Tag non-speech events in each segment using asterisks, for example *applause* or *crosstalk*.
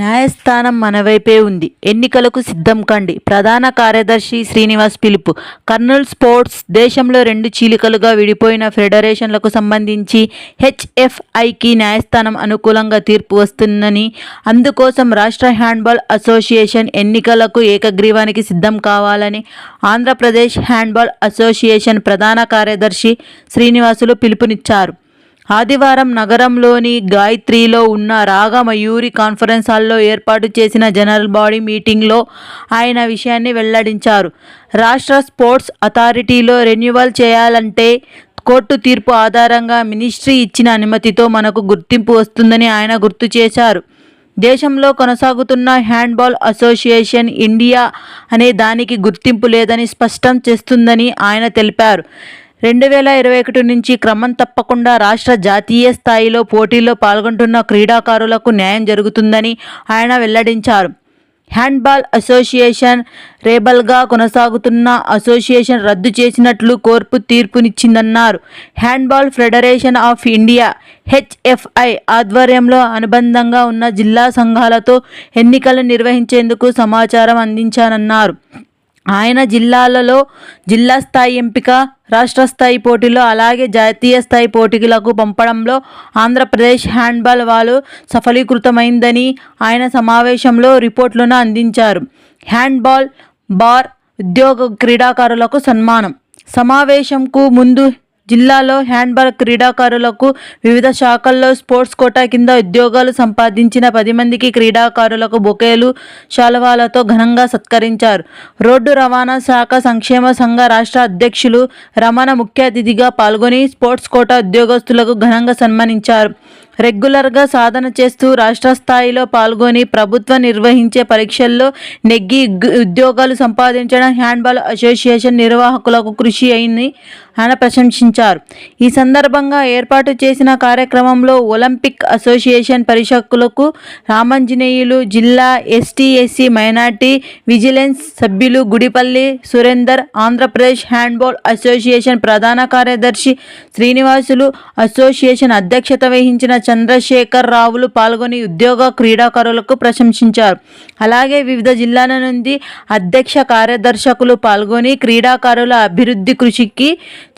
న్యాయస్థానం మన వైపే ఉంది. ఎన్నికలకు సిద్ధం కండి. ప్రధాన కార్యదర్శి శ్రీనివాస్ పిలుపు. కర్నూలు స్పోర్ట్స్ దేశంలో రెండు చీలికలుగా విడిపోయిన ఫెడరేషన్లకు సంబంధించి హెచ్ఎఫ్ఐకి న్యాయస్థానం అనుకూలంగా తీర్పు వస్తుందని అందుకోసం రాష్ట్ర హ్యాండ్బాల్ అసోసియేషన్ ఎన్నికలకు ఏకగ్రీవానికి సిద్ధం కావాలని ఆంధ్రప్రదేశ్ హ్యాండ్బాల్ అసోసియేషన్ ప్రధాన కార్యదర్శి శ్రీనివాసులు పిలుపునిచ్చారు. ఆదివారం నగరంలోని గాయత్రిలో ఉన్న రాగమయూరి కాన్ఫరెన్స్ హాల్లో ఏర్పాటు చేసిన జనరల్ బాడీ మీటింగ్లో ఆయన విషయాన్ని వెల్లడించారు. రాష్ట్ర స్పోర్ట్స్ అథారిటీలో రెన్యువల్ చేయాలంటే కోర్టు తీర్పు ఆధారంగా మినిస్ట్రీ ఇచ్చిన అనుమతితో మనకు గుర్తింపు వస్తుందని ఆయన గుర్తు చేశారు. దేశంలో కొనసాగుతున్న హ్యాండ్బాల్ అసోసియేషన్ ఇండియా అనే దానికి గుర్తింపు లేదని స్పష్టం చేస్తుందని ఆయన తెలిపారు. రెండు వేల ఇరవై ఒకటి నుంచి క్రమం తప్పకుండా రాష్ట్ర జాతీయ స్థాయిలో పోటీల్లో పాల్గొంటున్న క్రీడాకారులకు న్యాయం జరుగుతుందని ఆయన వెల్లడించారు. హ్యాండ్బాల్ అసోసియేషన్ రేబల్గా కొనసాగుతున్న అసోసియేషన్ రద్దు చేసినట్లు కోర్పు తీర్పునిచ్చిందన్నారు. Handball federation of India H F I ఆధ్వర్యంలో అనుబంధంగా ఉన్న జిల్లా సంఘాలతో ఎన్నికలు నిర్వహించేందుకు సమాచారం అందించానన్నారు. ఆయన జిల్లాలలో జిల్లా స్థాయి ఎంపిక రాష్ట్ర స్థాయి పోటీలో అలాగే జాతీయ స్థాయి పోటీలకు పంపడంలో ఆంధ్రప్రదేశ్ హ్యాండ్బాల్ వాళ్ళు సఫలీకృతమైందని ఆయన సమావేశంలో రిపోర్ట్లను అందించారు. హ్యాండ్బాల్ బార్ ఉద్యోగ క్రీడాకారులకు సన్మానం. సమావేశంకు ముందు జిల్లాలో హ్యాండ్బాల్ క్రీడాకారులకు వివిధ శాఖల్లో స్పోర్ట్స్ కోటా కింద ఉద్యోగాలు సంపాదించిన పది మందికి క్రీడాకారులకు బొకేలు శాలువాలతో ఘనంగా సత్కరించారు. రోడ్డు రవాణా శాఖ సంక్షేమ సంఘ రాష్ట్ర అధ్యక్షులు రమణ ముఖ్య అతిథిగా పాల్గొని స్పోర్ట్స్ కోటా ఉద్యోగస్తులకు ఘనంగా సన్మానించారు. రెగ్యులర్గా సాధన చేస్తూ రాష్ట్ర స్థాయిలో పాల్గొని ప్రభుత్వం నిర్వహించే పరీక్షల్లో నెగ్గి ఉద్యోగాలు సంపాదించడం హ్యాండ్బాల్ అసోసియేషన్ నిర్వాహకులకు కృషి అయింది ఆయన ప్రశంసించారు. ఈ సందర్భంగా ఏర్పాటు చేసిన కార్యక్రమంలో ఒలింపిక్ అసోసియేషన్ పరిషత్కులకు రామంజనేయులు జిల్లా ఎస్టీ ఎస్సీ మైనార్టీ విజిలెన్స్ సభ్యులు గుడిపల్లి సురేందర్ ఆంధ్రప్రదేశ్ హ్యాండ్బాల్ అసోసియేషన్ ప్రధాన కార్యదర్శి శ్రీనివాసులు అసోసియేషన్ అధ్యక్షత వహించిన చంద్రశేఖర్ రావులు పాల్గొని ఉద్యోగ క్రీడాకారులకు ప్రశంసించారు. అలాగే వివిధ జిల్లాల నుండి అధ్యక్ష కార్యదర్శకులు పాల్గొని క్రీడాకారుల అభివృద్ధి కృషికి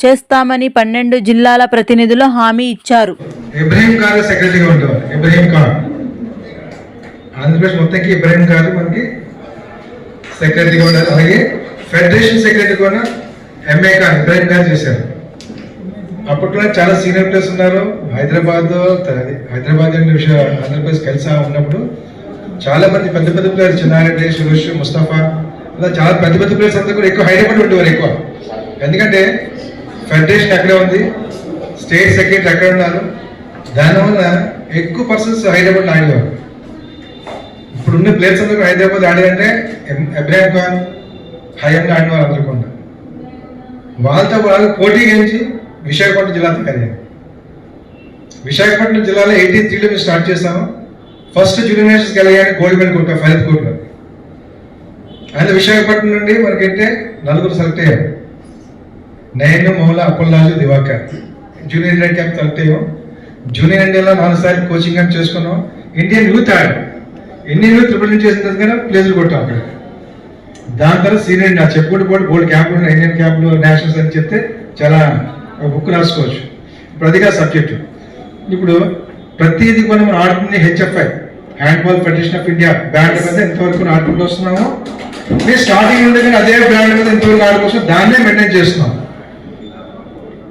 చేస్తామని పన్నెండు జిల్లాల ప్రతినిధులు హామీ ఇచ్చారు. ఇబ్రహీం గారు సెక్రటరీగా ఉంటారు. ఇబ్రహీం ఖాన్. ఆంధ్రప్రదేశ్ మొత్తంకి ఇబ్రహీం గారు మనకి సెక్రటరీగా ఉండాలి అలాగే ఫెడరేషన్ సెక్రటరీ కూడా ఎంఏ గారు ఇబ్రహీం గారు చేశారు. అప్పట్లో చాలా సీనియర్ ప్లేస్ ఉన్నారు. హైదరాబాద్ హైదరాబాద్ అనే విషయం ఆంధ్రప్రదేశ్ కలిసి ఉన్నప్పుడు చాలా మంది పెద్ద పెద్ద ప్లేయర్స్ చిన్నారెడ్డి సురేష్ ముస్తాఫా అలా చాలా పెద్ద పెద్ద ప్లేయర్స్ అంతా కూడా ఎక్కువ హైదరాబాద్ ఉండేవారు ఎక్కువ. ఎందుకంటే ఫెడరేషన్ ఎక్కడే ఉంది స్టేట్ సెక్రటరీ ఎక్కడ ఉన్నారు. దానివల్ల ఎక్కువ పర్సన్స్ హైదరాబాద్ ఆడేవారు. ఇప్పుడు ఉన్న ప్లేయర్స్ అందరూ హైదరాబాద్ ఆడారంటే ఇబ్రాహిం ఖాన్ హయాంగా ఆడినవారు అందరూ కూడా. వాళ్ళతో వాళ్ళు పోటీ గెలిచి విశాఖపట్నం జిల్లా విశాఖపట్నం జిల్లాలో ఎయిటీన్ త్రీలో మేము స్టార్ట్ చేస్తాము ఫస్ట్ జూనియర్ నేషన్స్కి వెళ్ళగానే గోల్డ్ మెడల్ కొట్టాం ఫైనల్ కోర్టులో ఆయన విశాఖపట్నం నుండి మనకంటే నలుగురు సెలెక్ట్ అయ్యారు. నేను Moula Appalaraju Diwakar. Junior Indian camp select అయ్యాం. జూనియర్ ఇండియాలో నాలుగు సార్లు కోచింగ్ క్యాంప్ చేసుకున్నాం. ఇండియన్ యూత్ ఆడాం ఇండియన్ యూత్ రిప్రజెంట్ చేసిన తర్వాత ప్లేసులు కొట్టాం అక్కడ. దాని తర్వాత సీనియర్ నా చెప్పుకుంటూ పోటీ గోల్డ్ క్యాంపులు ఇండియన్ క్యాంపులు నేషనల్స్ అని చెప్తే చాలా బుక్ రాసుకోవచ్చు. ఇప్పుడు సబ్జెక్టు ఇప్పుడు ప్రతిదీ కూడా మనం ఆడుతుంది H F I handball federation of India brand మీద ఎంతవరకు ఆడుకుంటూ వస్తున్నామో మేము స్టార్టింగ్ నుండి కానీ అదే బ్రాండ్ మీద ఎంతవరకు ఆడుకోవచ్చు దాన్నే మెయింటైన్ చేస్తున్నాం.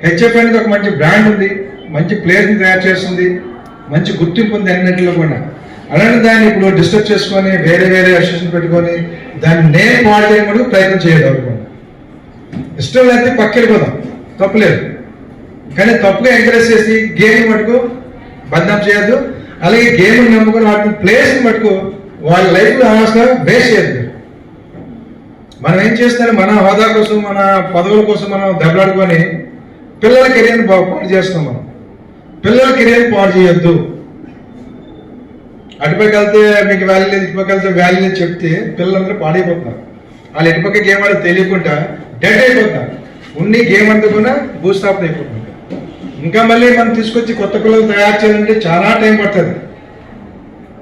హెచ్ఎఫ్ అనేది ఒక మంచి బ్రాండ్ ఉంది మంచి ప్లేయర్ని తయారు చేస్తుంది మంచి గుర్తింపు ఉంది అన్నింటిలో కూడా. అలాంటి దాన్ని ఇప్పుడు డిస్టర్బ్ చేసుకొని వేరే వేరే అసోసియేషన్ పెట్టుకొని దాన్ని నేను పాడు చేయడం ప్రయత్నం చేయగలుగుతాను ఇష్టం లేకపోతే పక్కెళ్ళిపోదాం తప్పలేదు కానీ తప్పుగా ఎంకరేజ్ చేసి గేమ్ని మటుకు బంధం చేయొద్దు. అలాగే గేమ్ని నమ్ముకుని వాటిని ప్లేస్ మటుకు వాళ్ళ లైఫ్లో అనవసరంగా వేస్ట్ చేయొద్దు. మనం ఏం చేస్తాం మన హోదా కోసం మన పదవుల కోసం మనం దెబ్బలాడుకొని పిల్లల కెరీర్ని బాగు పాడు చేస్తున్నాం మనం. పిల్లల కెరీర్ పాడు చేయొద్దు. అటుపైకి వెళ్తే మీకు వాల్యూ లేదు ఇటుపక్క వెళ్తే వాల్యూ లేదు చెప్తే పిల్లలందరూ పాడైపోతున్నారు. వాళ్ళు ఇటుపక్క గేమ్ ఆడో తెలియకుండా డెడ్ అయిపోతున్నారు. ఉన్ని గేమ్ అందుకున్నా భూస్థాపన అయిపోతున్నారు. ఇంకా మళ్ళీ మనం తీసుకొచ్చి కొత్త పిల్లలు తయారు చేయాలంటే చాలా టైం పడుతుంది.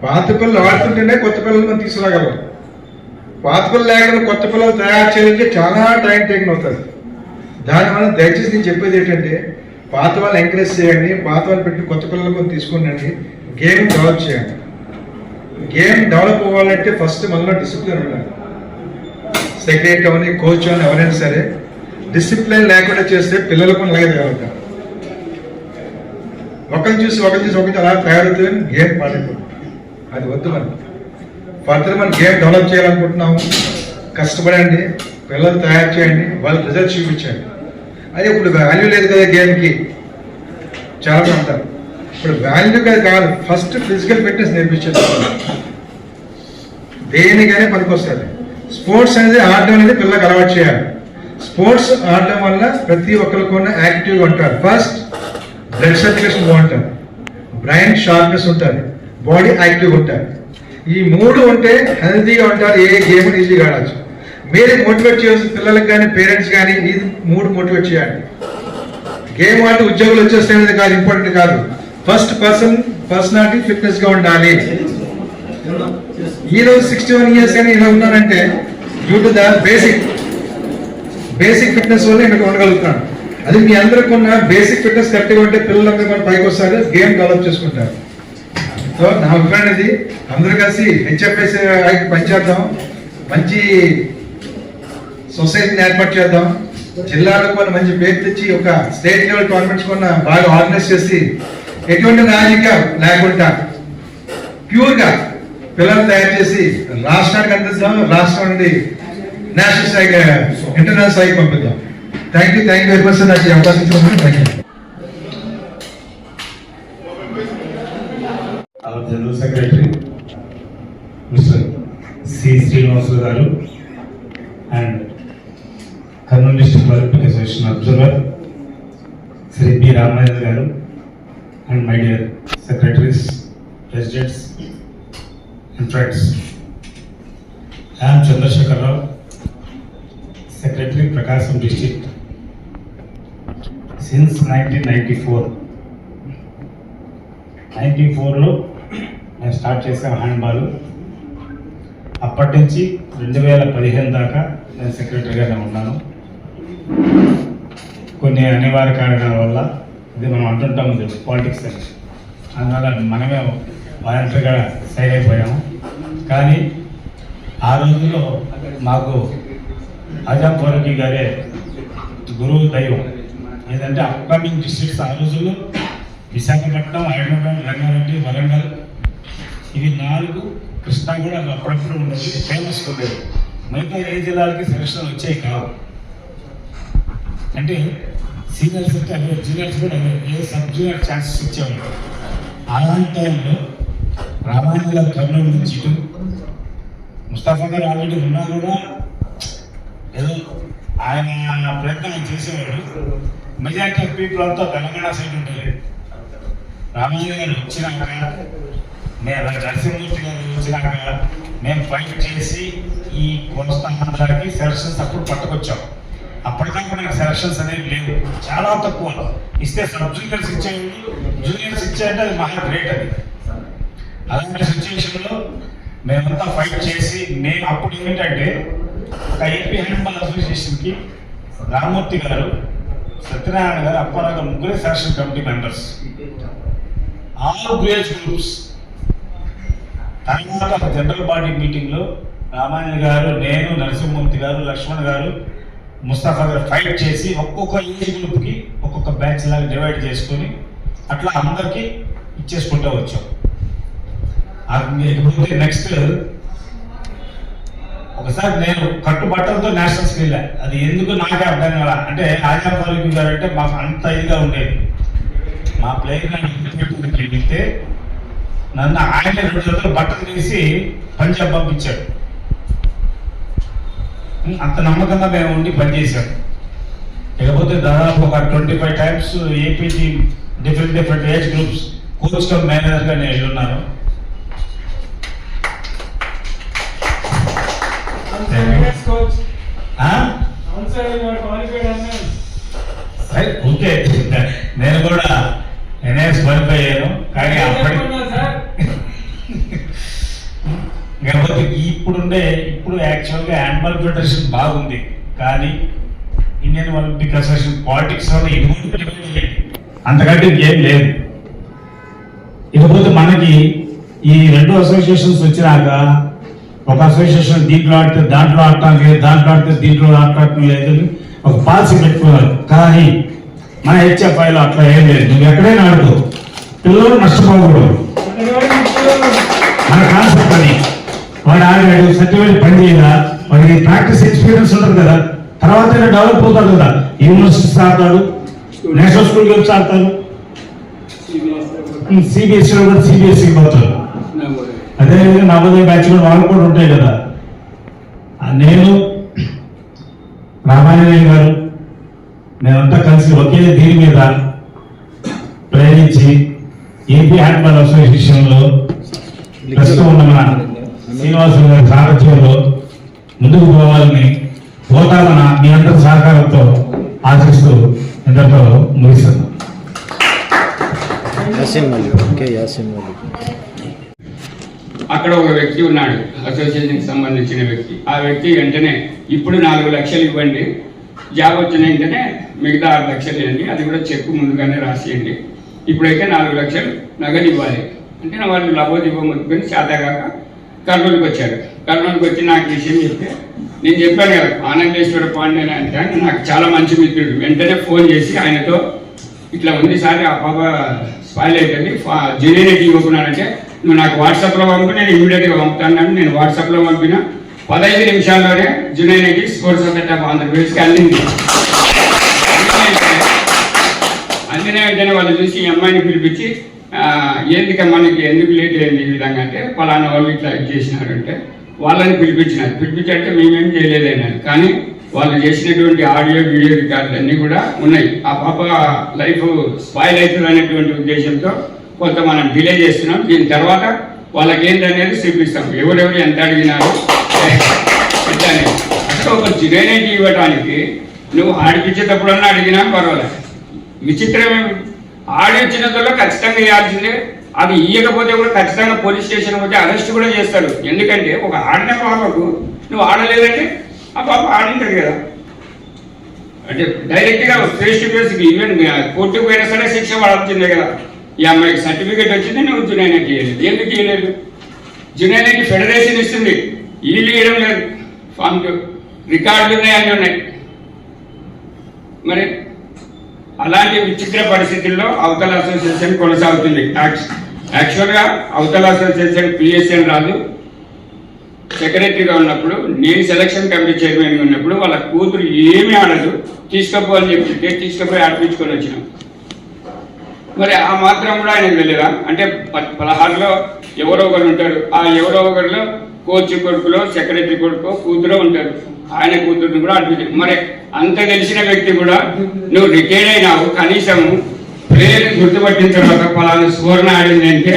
పాత పిల్లలు ఆడుతుంటేనే కొత్త పిల్లలు మనం తీసుకురాగలం. పాత పిల్లలు లేకుండా కొత్త పిల్లలు తయారు చేయాలంటే చాలా టైం టేకన్ అవుతుంది దానివల్ల దయచేసి నేను చెప్పేది ఏంటంటే పాత వాళ్ళు ఎంకరేజ్ చేయండి పాత వాళ్ళు పెట్టి కొత్త పిల్లలు మనం తీసుకునండి గేమ్ డెవలప్ చేయండి. గేమ్ డెవలప్ అవ్వాలంటే ఫస్ట్ మనలో డిసిప్లిన్ ఉండాలి. సెక్రటరీ అవని కోచ్ అని ఎవరైనా సరే డిసిప్లిన్ లేకుండా చేస్తే పిల్లలకు అలాగే తయారవుతారు. ఒకరిని చూసి ఒకరిని చూసి ఒకరిని అలా తయారవుతుంది గేమ్ పాడైపోతుంది అది వద్దు మనం ఫర్దర్ మనం గేమ్ డెవలప్ చేయాలనుకుంటున్నాము. కష్టపడండి పిల్లలు తయారు చేయండి వాళ్ళకి రిజల్ట్ చూపించండి. అదే ఇప్పుడు వాల్యూ లేదు కదా గేమ్కి చాలా అంటారు ఇప్పుడు వాల్యూ కదా కాదు. ఫస్ట్ ఫిజికల్ ఫిట్నెస్ నేర్పించేది దేనికైనా పనికొస్తుంది. స్పోర్ట్స్ అనేది ఆడడం అనేది పిల్లలకు అలవాటు చేయాలి. స్పోర్ట్స్ ఆడడం వల్ల ప్రతి ఒక్కరికి కూడా యాక్టివ్గా ఉంటారు. ఫస్ట్ బ్లడ్ సర్క్యులేషన్ బాగుంటుంది బ్రెయిన్ షార్ప్నెస్ ఉంటుంది బాడీ యాక్టివ్ ఉంటుంది. ఈ మూడు ఉంటే హెల్తీగా ఉంటారు ఏ గేమ్ ఈజీగా ఆడచ్చు. మీరు మోటివేట్ చేయాల్సిన పిల్లలకు కానీ పేరెంట్స్ కానీ ఈ మూడు మోటివేట్ చేయండి గేమ్ ఆడి ఉద్యోగులు వచ్చేస్తే కాదు ఇంపార్టెంట్ కాదు. ఫస్ట్ పర్సన్ పర్సనాలిటీ ఫిట్నెస్గా ఉండాలి. ఈ రోజు సిక్స్టీ వన్ ఇయర్స్ కానీ ఇలా ఉన్నారంటే due to the basic basic fitness వల్ల ఇక్కడ ఉండగలుగుతున్నాను అది మీ అందరికి ఉన్న బేసిక్ ఫిట్నెస్ కరెక్ట్గా ఉంటే పిల్లలందరూ కూడా పైకి వస్తారు గేమ్ డెవలప్ చేసుకుంటారు. సో నా అభిప్రాయం ఇది. అందరూ కలిసి హెచ్ఎఫ్ఎస్ పనిచేద్దాం మంచి సొసైటీని ఏర్పాటు చేద్దాం. జిల్లాలో కూడా మంచి పేరు తెచ్చి ఒక స్టేట్ లెవెల్ టోర్నమెంట్స్ కూడా బాగా ఆర్గనైజ్ చేసి ఎటువంటి రాజకీయం లేకుండా ప్యూర్గా పిల్లలు తయారు చేసి రాష్ట్రానికి అందిస్తాం రాష్ట్రం నుండి నేషనల్ స్థాయికి ఇంటర్నేషనల్ స్థాయికి పంపిద్దాం. Thank you thank you very much నాకు ఈ అవకాశం ఇచ్చినందుకు thank you our General Secretary, Mr. C. Srinivasulu garu, and Kurnool District Olympic Association Observer, Sri B. Ramayana garu, and my dear secretaries, presidents, and friends. I secretary Prakasam Rao, Secretary Prakasam District. Since 1994, ninety ఫోర్లో నేను start చేశాను handball. అప్పటి నుంచి రెండు వేల పదిహేను దాకా నేను సెక్రటరీగానే ఉన్నాను. కొన్ని అనివార్య కారణాల వల్ల ఇది మనం అంటుంటాం పాలిటిక్స్ అని. అందువల్ల మనమే వాలంటరీగా సైడ్ అయిపోయాము. కానీ ఆ రోజుల్లో మాకు ఆజాం ఫారూఖీ గారే గురువు దైవం. ఏదంటే అప్కమింగ్ డిస్ట్రిక్ట్స్ ఆ రోజుల్లో విశాఖపట్నం హైదరాబాద్ రంగారెడ్డి వరంగల్ ఇవి నాలుగు కృష్ణా కూడా అప్పుడప్పుడు ఉండేది ఫేమస్ ఉండేది మిగతా ఏ జిల్లాలకి సెలక్షన్ వచ్చాయి కావు. అంటే సీనియర్స్ అంటే అదే జూనియర్స్ కూడా అదే ఏ సబ్ జూనియర్ ఛాన్సెస్ ఇచ్చేవాళ్ళు. అలాంటి టైంలో రామాయణ గారు కర్నూలు నుంచి ఇటు ముస్తాఫా గారు ఆల్రెడీ ఉన్నా కూడా ఆయన ప్రయత్నం చేసేవాడు. మెజారిటీ ఆఫ్ పీపుల్ అంతా తెలంగాణ సైడ్ ఉంటుంది రామయ్య గారు వచ్చినాక మేము నరసింహమూర్తి గారు వచ్చినాక మేము ఫైట్ చేసి ఈ కోస్తాంధ్రాకి సెలక్షన్స్ అప్పుడు పట్టుకొచ్చాం. అప్పటిదాకా నాకు సెలక్షన్స్ అనేవి లేవు. చాలా తక్కువ. ఇస్తే సబ్ జూనియర్స్ ఇచ్చేయండి. జూనియర్స్ ఇచ్చేయంటే అది మహా గ్రేట్ అది. అలాంటి సిచ్యువేషన్లో మేమంతా ఫైట్ చేసి మేము అప్పుడు ఏంటంటే ఒక ఏపీ హ్యాండ్బాల్ అసోసియేషన్కి రామూర్తి గారు సత్యనారాయణ గారు అప్పారావు గారు ముగ్గురే సెలక్షన్ కమిటీ మెంబర్స్. ఆల్ గ్రేజ్ గ్రూప్స్. తర్వాత జనరల్ బాడీ మీటింగ్లో రామాయణ గారు నేను నరసింహమూర్తి గారు లక్ష్మణ్ గారు ముస్తాఫా గారు ఫైట్ చేసి ఒక్కొక్క ఏజ్ గ్రూప్కి ఒక్కొక్క బ్యాచ్ లాగా డివైడ్ చేసుకొని అట్లా అందరికీ ఇచ్చేసుకుంటూ వచ్చాం. ఇకపోతే నెక్స్ట్ ఒకసారి నేను కట్టుబట్టలతో నేషనల్స్కి వెళ్ళా. అది ఎందుకు నాకే అర్థం కాల? అంటే ఆజా ఫారూక్ గారు అంటే మాకు అంత ఇదిగా ఉండేది. మా ప్లేయర్ వెళ్తే నన్ను ఆయన రెండు జతలు బట్టలు తీసి పంజాబ్ పంపించాడు. అంత నమ్మకంగా మేము ఉండి పనిచేసాం లేకపోతే దాదాపు ఒక twenty five times A P team different different age groups coach మేనేజర్గా నేను వెళ్ళున్నాను ఓకే. నేను కూడా ఎన్ఎస్ క్వాలిఫై అయ్యాను. కానీ అప్పటి కాకపోతే ఇప్పుడుండే ఇప్పుడు యాక్చువల్గా హ్యాండ్బాల్ ఫెడరేషన్ బాగుంది. కానీ ఇండియన్ ఒలింపిక్ అసోసియేషన్ పాలిటిక్స్ వల్ల అంతకంటే ఇంకేం లేదు. ఇకపోతే మనకి ఈ రెండు అసోసియేషన్స్ వచ్చినాక ఒక అసోసియేషన్ దీంట్లో ఆడితే దాంట్లో ఆడటం లేదు దాంట్లో ఆడితే దీంట్లో ఆడటం లేదు ఒక పాలసీ పెట్టుకున్నారు. కానీ మన హెచ్ఎఫ్ఐలో అట్లా ఏం లేదు. నువ్వు ఎక్కడైనా ఆడుకో పిల్లలు నష్టపోకూడదు. మన కాన్సెప్ట్ అది. వాడు ఆడాడు సర్టిఫికేట్ పని చేయదా? వాడికి ప్రాక్టీస్ ఎక్స్పీరియన్స్ ఉంటుంది కదా. తర్వాత డెవలప్ అవుతాడు కదా. యూనివర్సిటీస్ ఆడతాడు నేషనల్ స్కూల్ గేమ్స్ ఆడతాడు. సిబిఎస్ఈలో కూడా సిబిఎస్ఈ పోతాడు. అదేవిధంగా నవోదయ బ్యాచ్ కూడా వాళ్ళు కూడా ఉంటాయి కదా. నేను రామాయణ గారు నేనంతా కలిసి ఒకే దీని మీద ప్రయాణించి ఏపీ హ్యాండ్బాల్ అసోసియేషన్లో ప్రస్తుతం ఉన్న మన శ్రీనివాసులు గారి సారథ్యంలో ముందుకు పోవాలని పోతామన మీ అందరి సహకారంతో ఆశిస్తూ ఇంతతో ముగిస్తున్నాను అక్కడ ఒక వ్యక్తి ఉన్నాడు అసోసియేషన్కి సంబంధించిన వ్యక్తి. ఆ వ్యక్తి వెంటనే ఇప్పుడు నాలుగు లక్షలు ఇవ్వండి జాబ్ వచ్చిన వెంటనే మిగతా ఆరు లక్షలు ఇవ్వండి అది కూడా చెక్కు ముందుగానే రాసేయండి. ఇప్పుడైతే నాలుగు లక్షలు నగదు ఇవ్వాలి. అంటే నా వాళ్ళు లబోదివ్వ ముట్టుకొని చేతగాక కర్నూలుకి వచ్చాడు కర్నూలుకి వచ్చి నాకు విషయం చెప్తే నేను చెప్పాను కదా ఆనందేశ్వర పాండే అంటే ఆయన నాకు చాలా మంచి మిత్రుడు. వెంటనే ఫోన్ చేసి ఆయనతో ఇట్లా ఉంది సార్ ఆ పాప స్పాయిల్ అయిపోయింది జూనియర్ ఇవ్వకున్నానంటే నువ్వు నాకు వాట్సాప్లో పంపు నేను ఇమీడియట్గా పంపుతాను నేను వాట్సాప్లో పంపిన పదహైదు నిమిషాల్లోనే జునైనకి స్పోర్ట్స్ సొసైటీ ఆఫ్ ఆంధ్రప్రదేశ్కి అందింది. అందిన వెంటనే వాళ్ళు చూసి ఈ అమ్మాయిని పిలిపించి ఎందుక మనకి ఎందుకు లేట్ అయింది ఈ విధంగా? అంటే పలానా వాళ్ళు ఇట్లా ఇది చేసినారంటే వాళ్ళని పిలిపించినారు. పిలిపించంటే మేమేం చేయలేదన్నారు. కానీ వాళ్ళు చేసినటువంటి ఆడియో వీడియో రికార్డులు అన్నీ కూడా ఉన్నాయి. ఆ పాప లైఫ్ స్పాయిల్ అవుతుంది అనేటువంటి ఉద్దేశంతో కొంత మనం డిలే చేస్తున్నాం. దీని తర్వాత వాళ్ళకి ఏంటనేది చూపిస్తాం. ఎవరెవరు ఎంత అడిగినారు? ఎంత అసలు ఒక జిరైనటీ ఇవ్వడానికి నువ్వు ఆడిపించేటప్పుడన్నా అడిగినా పర్వాలేదు విచిత్రమే. ఏమి ఆడిచ్చినందులో ఖచ్చితంగా ఇవ్వాల్సిందే. అది ఇవ్వకపోతే కూడా ఖచ్చితంగా పోలీస్ స్టేషన్ వచ్చి అరెస్ట్ కూడా చేస్తారు. ఎందుకంటే ఒక ఆడిన పాపకు నువ్వు ఆడలేదంటే ఆ పాప ఆడింటారు కదా. అంటే డైరెక్ట్గా ఫేస్ టు ఫేస్ ఈవెన్ కోర్టుకు పోయినా సరే శిక్ష పడాల్సిందే కదా. ఈ అమ్మాయికి సర్టిఫికేట్ వచ్చింది నువ్వు జునైనాకి ఇవ్వలేదు ఎందుకు ఇవ్వలేదు జునైనాకి ఫెడరేషన్ ఇస్తుంది. వీళ్ళు ఇవ్వడం లేదు. ఫామ్ రికార్డులు ఉన్నాయి అన్నీ ఉన్నాయి. మరి అలాంటి విచిత్ర పరిస్థితుల్లో అవతల అసోసియేషన్ కొనసాగుతుంది. యాక్చువల్గా అవతల అసోసియేషన్ పిఎస్ఎన్ రాదు. సెక్రటరీగా ఉన్నప్పుడు నేను సెలక్షన్ కమిటీ చైర్మన్గా ఉన్నప్పుడు వాళ్ళ కూతురు ఏమీ ఆడదు. తీసుకపో అని చెప్పి తీసుకుపోయి ఆడిపించుకొని వచ్చినాం. మరి ఆ మాత్రం కూడా ఆయనకు తెలియదా? అంటే ప- పదహారులో ఎవరో ఒకరు ఉంటారు. ఆ ఎవరో ఒకరిలో కోచ్ కొడుకులో సెక్రటరీ కొడుకు కూతురు ఉంటారు. ఆయన కూతురుని కూడా అడ్మిట్ మరి అంత తెలిసిన వ్యక్తి కూడా నువ్వు రిటైర్ అయినావు కనీసం ప్లేయర్ గుర్తుపట్టిన తర్వాత పలానా సువర్ణ ఆడింది అంటే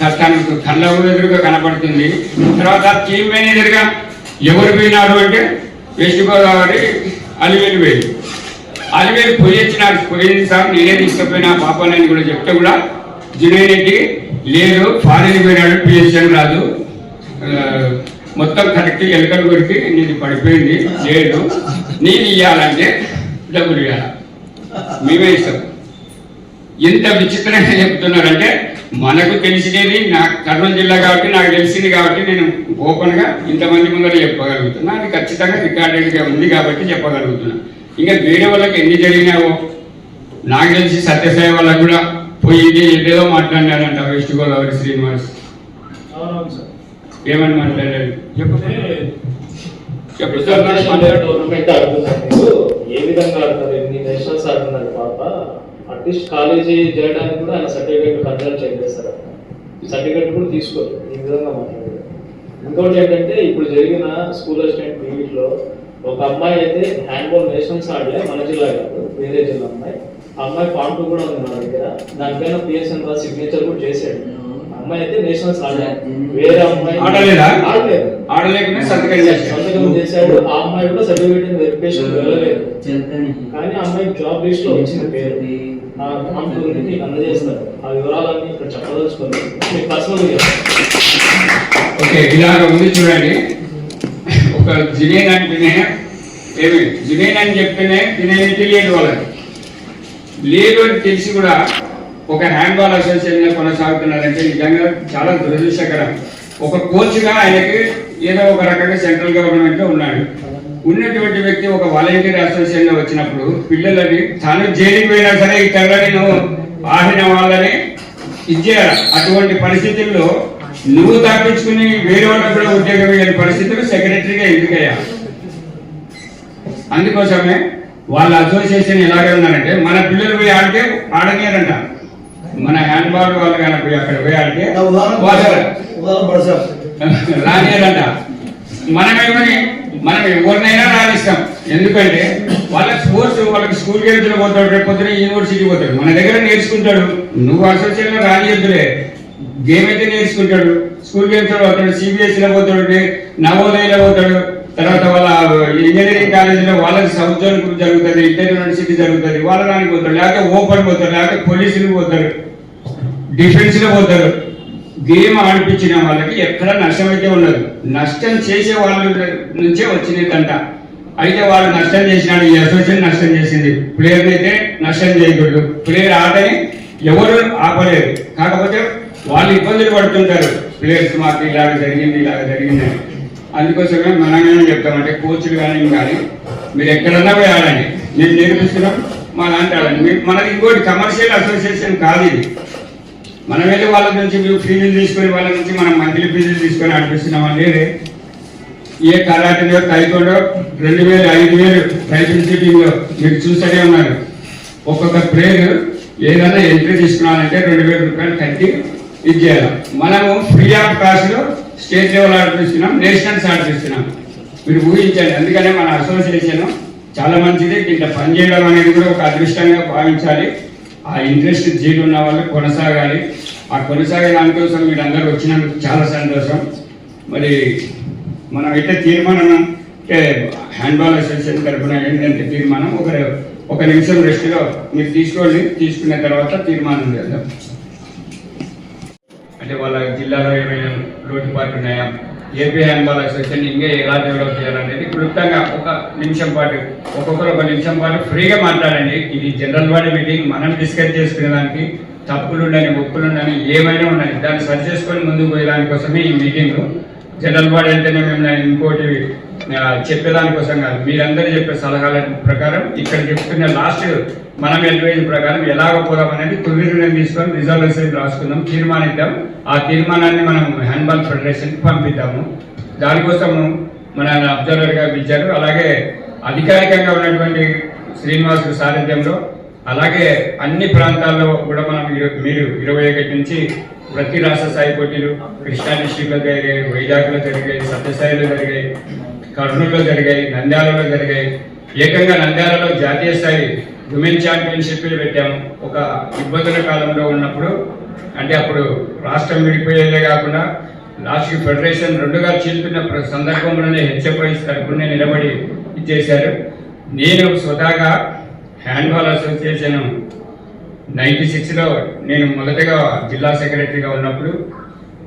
తనకు కళ్ళ ఎదురుగా కనపడుతుంది. తర్వాత టీం మేనేజర్గా ఎవరు పోయినారు అంటే వెస్ట్ గోదావరి అలివేలు పోయింది. అలివేలు పోయి వచ్చినారు పోయింది సార్ నేనే తీసుకుపోయినా పాపాలని కూడా చెప్తే కూడా జునైరెడ్డి లేదు ఫారెన్ పోయినాడు పిఎస్ఎన్ రాదు. మొత్తం కరెక్ట్ ఎలకలు కొడికి నేను పడిపోయింది లేదు. నేను ఇవ్వాలంటే డబ్బులు ఇవ్వాలి మేమే ఇస్తాం. ఎంత విచిత్రంగా చెప్తున్నారంటే మనకు తెలిసినది నా కర్నూలు జిల్లా కాబట్టి నాకు తెలిసింది కాబట్టి నేను ఓపెన్గా ఇంతమంది ముందర చెప్పగలుగుతున్నా. అది ఖచ్చితంగా రికార్డెడ్గా ఉంది కాబట్టి చెప్పగలుగుతున్నా. ఇంకా వేరే వాళ్ళకి ఎన్ని జరిగినావో నాకు తెలిసి సత్యసాయి వాళ్ళకు కూడా పోయి ఏదేదో మాట్లాడినారంట వెస్ట్ గోదావరి శ్రీనివాస్. ఏమని మాట్లాడారు టోర్నమెంట్ ఏ విధంగా ఆడతారు? ఎన్ని నేషనల్స్ ఆడుతున్నారు పాప? అట్లీస్ట్ కాలేజీ చేయడానికి కూడా ఆయన సర్టిఫికేట్ కన్సల్ట్ చేస్తారు సర్టిఫికేట్ కూడా ఈ విధంగా మాట్లాడారు. ఇంకోటి ఏంటంటే ఇప్పుడు జరిగిన స్కూల్ అసిస్టెంట్ మీట్లో ఒక అమ్మాయి అయితే హ్యాండ్బాల్ నేషనల్స్ ఆడలే మన జిల్లా కాదు వేరే జిల్లా అమ్మాయి. అమ్మాయి ఫామ్ టూ కూడా ఉంది నా దగ్గర. దానిపైన పిఎస్ఎన్ రా సిగ్నేచర్ కూడా చేసాడు ఆ అమ్మాయి అయితే నేషనల్స్ ఆడాలి. వేరే అమ్మాయి ఆడలేదా? ఆడలేదు. ఆడలేకుండా సంతకం చేశాడు. చేశాడు. ఆ అమ్మాయి కూడా సర్టిఫికేట్ వెరిఫికేషన్ వెళ్ళలేదు కానీ అమ్మాయి జాబ్ లిస్ట్లో వచ్చింది పేరు. ఆ గురించి అందజేస్తారు ఆ వివరాలన్నీ ఇక్కడ చెప్పదలుచుకొని మీకు ఓకే ఇలాగ ఉంది చూడండి. ఒక జినేన్ అంటేనే ఏమి? జినేన్ అని చెప్తేనే జినేన్ తెలియదు వాళ్ళకి. లేదు అని తెలిసి కూడా ఒక హ్యాండ్బాల్ అసోసియేషన్ కొనసాగుతున్నారంటే నిజంగా చాలా దురదృష్టకరం. ఒక కోచ్గా ఆయనకి ఏదో ఒక రకంగా సెంట్రల్ గవర్నమెంట్లో ఉన్నాడు. ఉన్నటువంటి వ్యక్తి ఒక వాలంటీర్ అసోసియేషన్ వచ్చినప్పుడు పిల్లలని తాను జైలుకి పోయినా సరే ఈ తెల్లని నువ్వు ఆడిన వాళ్ళని ఇచ్చేయాలి. అటువంటి పరిస్థితుల్లో నువ్వు తప్పించుకుని వేరే వాళ్ళకి కూడా ఉద్యోగం ఇవ్వని పరిస్థితులు సెక్రటరీగా ఎందుకయ్యా అందుకోసమే వాళ్ళ అసోసియేషన్ ఎలాగే ఉన్నారంటే మన పిల్లలు పోయి ఆడితే ఆడనీయరంట మన హ్యాండ్ బాల్ వాళ్ళు కానీ పోయి అక్కడ పోయి ఆడితే *laughs* రానియరంట మనమేమని మనం ఎవరినైనా రాణిస్తాం ఎందుకంటే వాళ్ళ స్పోర్ట్స్ వాళ్ళకి స్కూల్లో పోతాడు రేపు పొద్దున యూనివర్సిటీ పోతాడు. మన దగ్గర నేర్చుకుంటాడు. నువ్వు అసోసియేషన్ రానియద్దులే గేమ్ అయితే నేర్చుకుంటాడు స్కూల్ గేమ్స్లో పోతాడు సిబిఎస్ఈ పోతాడు నవోదయలో పోతాడు తర్వాత వాళ్ళ ఇంజనీరింగ్ కాలేజీలో వాళ్ళకి సంవత్సరం జరుగుతుంది ఇంటర్ యూనివర్సిటీ జరుగుతుంది వాళ్ళ దానికి పోతాడు లేకపోతే ఓపెన్ పోతాడు లేకపోతే పోలీసులు పోతారు డిఫెన్స్లో పోతారు. గేమ్ ఆడిపించిన వాళ్ళకి ఎక్కడ నష్టం అయితే ఉండదు. నష్టం చేసే వాళ్ళ నుంచే వచ్చిందంట అయితే వాళ్ళు నష్టం చేసినాడు ఈ అసోసియేషన్ నష్టం చేసింది. ప్లేయర్ అయితే నష్టం చేయకూడదు. ప్లేయర్ ఆటని ఎవరు ఆపలేరు కాకపోతే వాళ్ళు ఇబ్బందులు పడుతుంటారు. ప్లేయర్స్ మాకు ఇలాగ జరిగింది ఇలాగ జరిగింది అందుకోసమే మనం చెప్తామంటే కోచ్లు కానీ కానీ మీరు ఎక్కడన్నా పోయి ఆడండి. మేము నేర్పిస్తున్నాం మా లాంటి ఆడండి మనకి ఇంకోటి కమర్షియల్ అసోసియేషన్ కాదు ఇది. మనం వెళ్ళి వాళ్ళ నుంచి మేము ఫీజులు తీసుకొని వాళ్ళ నుంచి మనం మంత్లీ ఫీజులు తీసుకొని ఆడిపిస్తున్నాం లేదే. ఏ కరాటలో తైకోడో రెండు వేలు ఐదు వేలు టైటిల్ సిటీలో మీరు చూస్తూనే ఉన్నారు. ఒక్కొక్క ప్లేయర్ ఏదైనా ఎంట్రీ తీసుకున్నానంటే రెండు వేల రూపాయలు కట్టి ఇది చేయాలి మనము free of cost state level ఆడిపిస్తున్నాం nationals ఆడిపిస్తున్నాం మీరు ఊహించండి అందుకనే మన అసోసియేషన్ చాలా మంచిది. దీంట్లో పనిచేయడం అనేది కూడా ఒక అదృష్టంగా భావించాలి. ఆ ఇంట్రెస్ట్ జీలు ఉన్న వాళ్ళు కొనసాగాలి. ఆ కొనసాగే దానికోసం మీరు అందరూ వచ్చినందుకు చాలా సంతోషం. మరి మనం అయితే తీర్మానం అంటే హ్యాండ్బాల్ అసోసియేషన్ తరఫున ఏంటంటే తీర్మానం? ఒక ఒక నిమిషం రెస్ట్లో మీరు తీసుకోండి. తీసుకున్న తర్వాత తీర్మానం చేద్దాం. అంటే వాళ్ళ జిల్లాలో ఏమైనా లోటుపాట్లు ఉన్నాయా? ఏపీ హ్యాండ్ బాల్ అసోసియేషన్ ఇంకా ఎలా డెవలప్ చేయాలనేది క్లుప్తంగా ఒక నిమిషం పాటు ఒక్కొక్కరు ఒక నిమిషం పాటు ఫ్రీగా మాట్లాడండి. ఇది జనరల్ బాడీ మీటింగ్ మనం డిస్కస్ చేసుకునే దానికి తప్పులు ఉండని ఒప్పులు ఉండని ఏమైనా ఉన్నాయి దాన్ని సరి చేసుకొని ముందుకు పోయేదాని కోసమే ఈ మీటింగ్. జనరల్ బాడీ అంటేనే మేము ఇంకోటి చెప్పేదానికోసం కాదు. మీరందరూ చెప్పే సలహాల ప్రకారం ఇక్కడ చెప్తున్న లాస్ట్ మనం ఎల్వేజ్ ప్రకారం ఎలాగ పోదాం అనేది తొలి నిర్ణయం తీసుకొని రిజర్వేషన్ రాసుకుందాం తీర్మానిద్దాం. ఆ తీర్మానాన్ని మనం హ్యాండ్బాల్ ఫెడరేషన్కి పంపిద్దాము. దానికోసం మన అబ్జర్వర్గా పిలిచారు. అలాగే అధికారికంగా ఉన్నటువంటి శ్రీనివాసు సారథ్యంలో అలాగే అన్ని ప్రాంతాల్లో కూడా మనం మీరు ఇరవై ఒకటి నుంచి ప్రతి రాష్ట్ర స్థాయి పోటీలు కృష్ణా డిస్టిక్లో జరిగాయి వైజాగ్లో జరిగాయి సత్యసాయిలో జరిగాయి కర్నూలులో జరిగాయి నంద్యాలలో జరిగాయి. ఏకంగా నంద్యాలలో జాతీయ స్థాయి ఉమెన్ ఛాంపియన్షిప్ పెట్టాము. ఒక ఇబ్బందుల కాలంలో ఉన్నప్పుడు అంటే అప్పుడు రాష్ట్రం విడిపోయేదే కాకుండా లాస్ట్ ఫెడరేషన్ రెండుగా చీల్తున్న సందర్భంలోనే హెచ్ఎఫ్ఐస్ తరపునే నిలబడి ఇచ్చేశారు. నేను స్వతహాగా హ్యాండ్బాల్ అసోసియేషన్ నైన్టీ సిక్స్లో నేను మొదటగా జిల్లా సెక్రటరీగా ఉన్నప్పుడు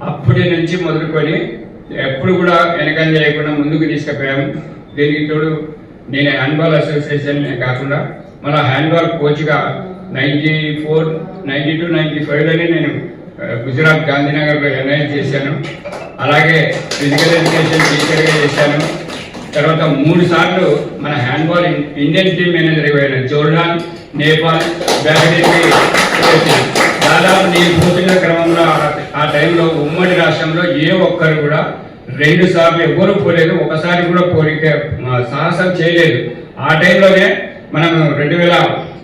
అప్పటి నుంచి మొదలుకొని ఎప్పుడు కూడా వెనకం చేయకుండా ముందుకు తీసుకుపోయాము దీనికి తోడు నేను హ్యాండ్బాల్ అసోసియేషన్ కాకుండా మన హ్యాండ్బాల్ కోచ్గా ninety four ninety two ninety ఫైవ్లోనే నేను గుజరాత్ గాంధీనగర్లో ఎన్ఐ చేశాను. అలాగే ఫిజికల్ ఎడ్యుకేషన్ టీచర్గా చేశాను. తర్వాత మూడు సార్లు మన handball in- Indian team manager పోయిన జోర్డాన్ నేపాల్ బ్యాగడేకి దాదాపు నేను పోతున్న క్రమంలో ఆ- టైంలో ఉమ్మడి రాష్ట్రంలో ఏ ఒక్కరు కూడా రెండు సార్లు ఎవరు పోలేదు. ఒకసారి కూడా పోలిక సాహసం చేయలేదు. ఆ టైంలోనే మనం రెండు వేల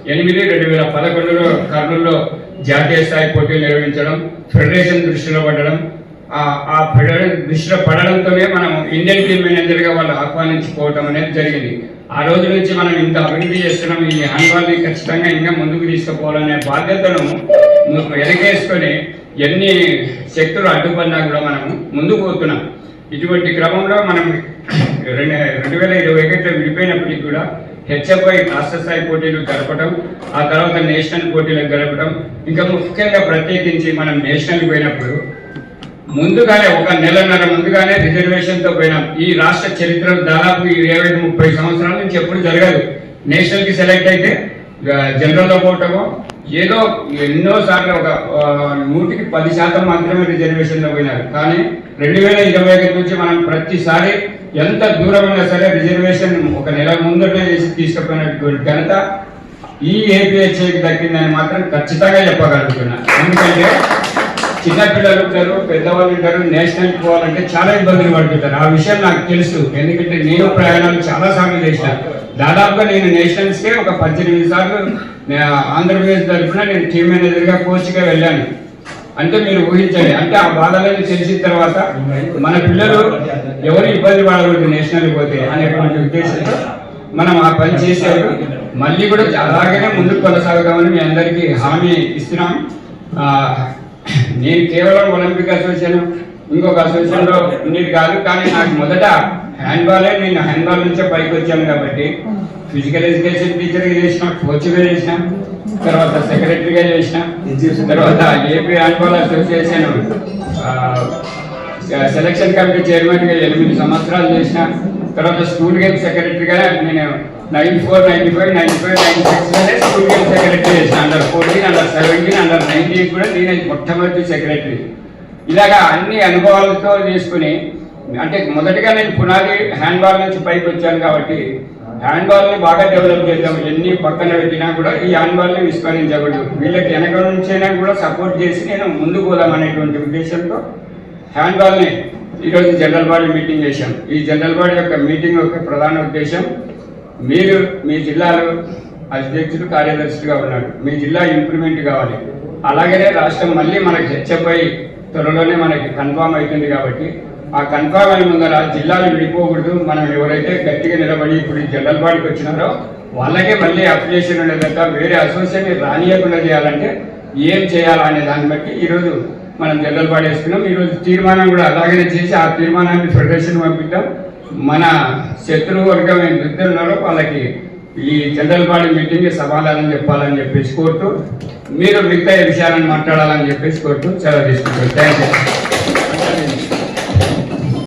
ఎనిమిది రెండు వేల పదకొండులో కర్నూలులో జాతీయ స్థాయి పోటీలు నిర్వహించడం ఫెడరేషన్ దృష్టిలో పడడం ఆ పడడం ఫెడరేషన్ దృష్టిలో పడడంతోనే మనం ఇండియన్ టీమ్ మేనేజర్గా వాళ్ళు ఆహ్వానించుకోవటం అనేది జరిగింది. ఆ రోజు నుంచి మనం ఇంత అభివృద్ధి చేస్తున్నాం. ఈ అనుభవాన్ని ఖచ్చితంగా ఇంకా ముందుకు తీసుకుపోవాలనే బాధ్యతను ఎరగేసుకొని ఎన్ని శక్తులు అడ్డుపడినా కూడా మనం ముందుకు పోతున్నాం. ఇటువంటి క్రమంలో మనం రెండు రెండు వేల ఇరవై ఒకటిలో విడిపోయినప్పటికీ కూడా హెచ్ఎఫ్ఐ రాష్ట్ర స్థాయి పోటీలు జరపడం ఆ తర్వాత నేషనల్ పోటీలకు జరపడం ఇంకా ముఖ్యంగా ప్రత్యేకించి మనం నేషనల్ పోయినప్పుడు ముందుగానే ఒక నెలన్నర ముందుగానే రిజర్వేషన్తో పోయినాం. ఈ రాష్ట్ర చరిత్ర దాదాపు ఈ ఇరవై ముప్పై సంవత్సరాల నుంచి ఎప్పుడు జరగదు. నేషనల్కి సెలెక్ట్ అయితే జనరల్లో పోవటమో ఏదో ఎన్నో సార్లు ఒక నూటికి పది శాతం మాత్రమే రిజర్వేషన్లో పోయినారు. కానీ రెండు వేల ఇరవై ఒకటి నుంచి మనం ప్రతిసారి ఎంత దూరమైనా సరే రిజర్వేషన్ ఒక నెల ముందటే చేసి తీసుకుపోయినటువంటి ఘనత ఈ ఏపీహెచ్ఏకి దక్కిందని మాత్రం ఖచ్చితంగా చెప్పగలుగుతున్నా. ఎందుకంటే చిన్నపిల్లలు ఉంటారు పెద్దవాళ్ళు ఉంటారు నేషనల్కి పోవాలంటే చాలా ఇబ్బందులు పడుతుంటారు. ఆ విషయం నాకు తెలుసు. ఎందుకంటే నేను ప్రయాణాలు చాలా సార్లు చేసిన. దాదాపుగా నేను నేషనల్స్కే ఒక పద్దెనిమిది సార్లు ఆంధ్రప్రదేశ్ తరఫున నేను టీమ్ మేనేజర్గా కోచ్గా వెళ్ళాను. అంటే మీరు ఊహించండి. అంటే ఆ బాధలన్నీ తెలిసిన తర్వాత మన పిల్లలు ఎవరు ఇబ్బంది పడకూడదు నేషనల్ పోతే అనేటువంటి ఉద్దేశంతో మనం ఆ పని చేశారు. మళ్ళీ కూడా అలాగనే ముందుకు కొనసాగుదామని మీ అందరికీ హామీ ఇస్తున్నాం. నేను కేవలం ఒలింపిక్ అసోసియేషన్ ఇంకొక అసోసియేషన్లో ఉండేది కాదు కానీ నాకు మొదట హ్యాండ్బాలే నేను హ్యాండ్ బాల్ నుంచే పైకి వచ్చాను కాబట్టి ఫిజికల్ ఎడ్యుకేషన్ టీచర్గా చేసిన కోచ్గా చేసిన తర్వాత సెక్రటరీగా చేసిన తర్వాత AP handball association selection committee చైర్మన్గా ఎనిమిది సంవత్సరాలు చేసిన తర్వాత స్కూల్ గేమ్ సెక్రటరీగా నేను ninety four ninety five ninety five ninety six. లోనే స్కూల్ గేమ్ సెక్రటరీ చేసిన under fourteen under seventeen under nineteen కూడా నేనే మొట్టమొదటి సెక్రటరీ ఇలాగా అన్ని అనుభవాలతో తీసుకుని అంటే మొదటిగా నేను పునాది హ్యాండ్ బాల్ నుంచి పైకి వచ్చాను కాబట్టి హ్యాండ్ బాల్ని బాగా డెవలప్ చేద్దాం. ఎన్ని పక్కన పెట్టినా కూడా ఈ హ్యాండ్ బాల్ని విస్మరించకూడదు. వీళ్ళకి వెనక నుంచైనా కూడా సపోర్ట్ చేసి నేను ముందుకు పోదామనేటువంటి ఉద్దేశంతో హ్యాండ్బాల్ని ఈరోజు జనరల్ బాడీ మీటింగ్ చేశాం. ఈ జనరల్ బాడీ యొక్క మీటింగ్ యొక్క ప్రధాన ఉద్దేశం మీరు మీ జిల్లాలో అధ్యక్షుడు కార్యదర్శిగా ఉన్నారు మీ జిల్లా ఇంప్రూవ్మెంట్ కావాలి. అలాగనే రాష్ట్రం మళ్ళీ మనకి హెచ్ఎఫ్ఐ త్వరలోనే మనకి కన్ఫామ్ అవుతుంది కాబట్టి ఆ కన్ఫామ్ అయిన ముందర జిల్లాలు విడిపోకూడదు. మనం ఎవరైతే గట్టిగా నిలబడి ఇప్పుడు జల్లలపాడికి జనరల్ బాడీకి వచ్చినారో వాళ్ళకే మళ్ళీ అప్లికేషన్ ఉండేదాకా వేరే అసోసియేషన్ రానియకుండా చేయాలంటే ఏం చేయాలా అనే దాన్ని బట్టి ఈరోజు మనం జనరల్ బాడీ వేసుకున్నాం. ఈరోజు తీర్మానం కూడా అలాగనే చేసి ఆ తీర్మానాన్ని ఫెడరేషన్ పంపిద్దాం. మన శత్రువు వర్గం ఉన్నారో వాళ్ళకి ఈ జనరల్ బాడీ మీటింగ్ సమాధానం చెప్పాలని చెప్పేసి కోరుతూ మీరు మిగతా విషయాలను మాట్లాడాలని చెప్పేసి కోరుతూ సెలవు తీసుకుంటారు థ్యాంక్ యూ